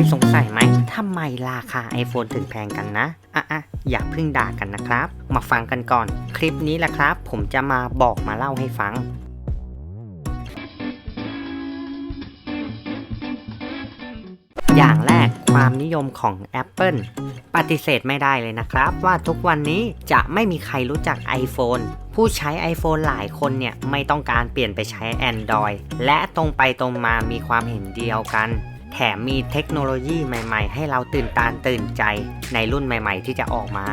ยสงสัยไหมทำไมราคา iPhone ถึงแพงกันนะ อะอะอย่าเพิ่งด่ากันนะครับ มาฟังกันก่อน คลิปนี้แหละครับ ผมจะมาบอกมาเล่าให้ฟังอย่างแรกความนิยมของ Apple ปฏิเสธไม่ได้เลยนะครับ ว่าทุกวันนี้จะไม่มีใครรู้จัก iPhone ผู้ใช้ iPhone หลายคนเนี่ย ไม่ต้องการเปลี่ยนไปใช้ Android และตรงไปตรงมามีความเห็นเดียวกัน แถมมีเทคโนโลยีใหม่ๆ ให้เราตื่นตาตื่นใจในรุ่นใหม่ๆ ที่จะออกมา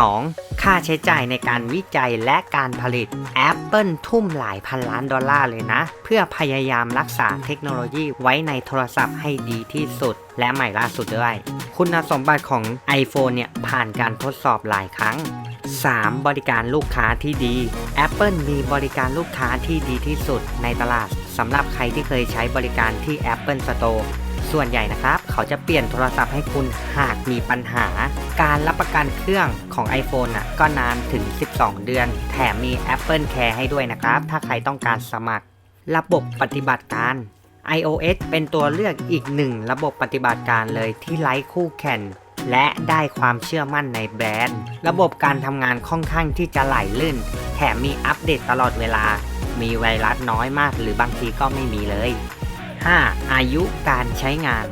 2. ค่าใช้จ่ายในการวิจัยและการผลิต Apple ทุ่มหลายพันล้านดอลลาร์เลยนะ เพื่อพยายามรักษาเทคโนโลยีไว้ในโทรศัพท์ให้ดีที่สุด และใหม่ล่าสุดด้วย คุณสมบัติของ iPhone เนี่ยผ่านการทดสอบหลายครั้ง 3. บริการลูกค้าที่ดี Apple มีบริการลูกค้าที่ดีที่สุดในตลาดสำหรับใครที่เคยใช้บริการที่ Apple Store ส่วนใหญ่นะครับ เขาจะเปลี่ยนโทรศัพท์ให้คุณหากมีปัญหา การรับประกันเครื่องของ iPhone น่ะก็นานถึง 12 เดือน แถมมี Apple Care ให้ด้วยนะครับ ถ้าใครต้องการสมัคร ระบบปฏิบัติการ iOS เป็นตัวเลือกอีกหนึ่งระบบปฏิบัติการเลยที่ไร้คู่แข่ง และได้ความเชื่อมั่นในแบรนด์ ระบบการทำงานค่อนข้างที่จะไหลลื่น แถมมีอัปเดตตลอดเวลา มีไวรัสน้อยมาก หรือบางทีก็ไม่มีเลย 5. อายุการใช้งาน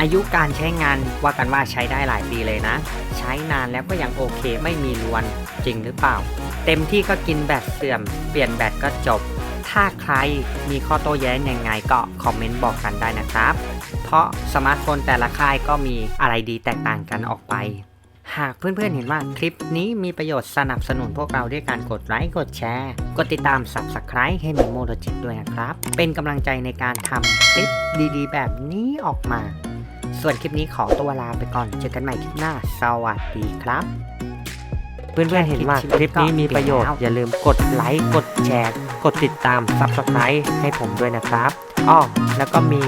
อายุการใช้งานว่ากันว่าใช้ได้หลายปีเลยนะ ใช้นานแล้วก็ยังโอเคไม่มีรวนจริงหรือเปล่า เต็มที่ก็กินแบตเสื่อม เปลี่ยนแบตก็จบ ถ้าใครมีข้อโต้แย้งยังไงก็คอมเมนต์บอกกันได้นะครับ เพราะสมาร์ทโฟนแต่ละค่ายก็มีอะไรดีแตกต่างกันออกไป หากเพื่อนๆเห็นว่าคลิปนี้มีประโยชน์สนับสนุนพวกเราด้วยการกดไลค์กดแชร์ กดติดตาม Subscribe ให้มีโมโลจิกด้วยนะครับ เป็นกำลังใจในการทำคลิปดีๆ แบบนี้ออกมา ส่วนคลิปนี้ขอตัวลาไปก่อนเจอกันใหม่คลิปหน้า สวัสดีครับ เพื่อนๆเห็นว่าคลิปนี้มีประโยชน์ อย่าลืมกดไลค์ กดแชร์ กดติดตาม Subscribe ให้ผมด้วยนะครับ อ้อ แล้วก็มี